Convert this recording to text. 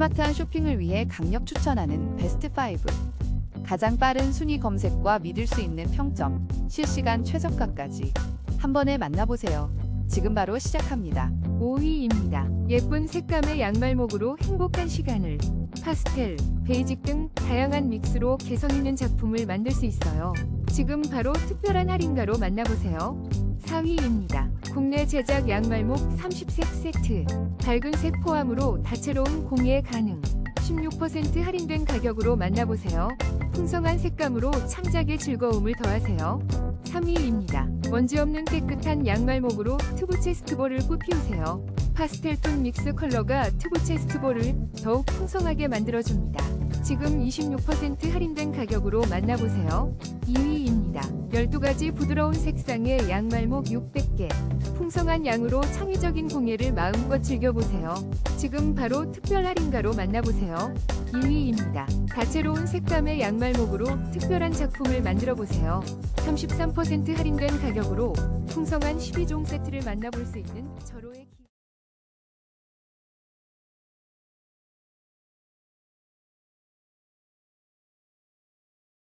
스마트한 쇼핑을 위해 강력 추천하는 베스트 5. 가장 빠른 순위 검색과 믿을 수 있는 평점, 실시간 최저가까지 한 번에 만나보세요. 지금 바로 시작합니다. 5위입니다. 예쁜 색감의 양말목으로 행복한 시간을 파스텔, 베이직 등 다양한 믹스로 개성 있는 작품을 만들 수 있어요. 지금 바로 특별한 할인가로 만나보세요. 4위입니다. 국내 제작 양말목 30색 세트. 밝은 색 포함으로 다채로운 공예 가능. 16% 할인된 가격으로 만나보세요. 풍성한 색감으로 창작의 즐거움을 더하세요. 3위입니다. 먼지 없는 깨끗한 양말목으로 튜브 체스트볼을 꽃피우세요. 파스텔톤 믹스 컬러가 튜브 체스트볼을 더욱 풍성하게 만들어줍니다. 지금 26% 할인된 가격으로 만나보세요. 2위입니다. 12가지 부드러운 색상의 양말목 600개. 풍성한 양으로 창의적인 공예를 마음껏 즐겨보세요. 지금 바로 특별 할인가로 만나보세요. 2위입니다. 다채로운 색감의 양말목으로 특별한 작품을 만들어보세요. 33% 할인된 가격으로 풍성한 12종 세트를 만나볼 수 있는 절호의.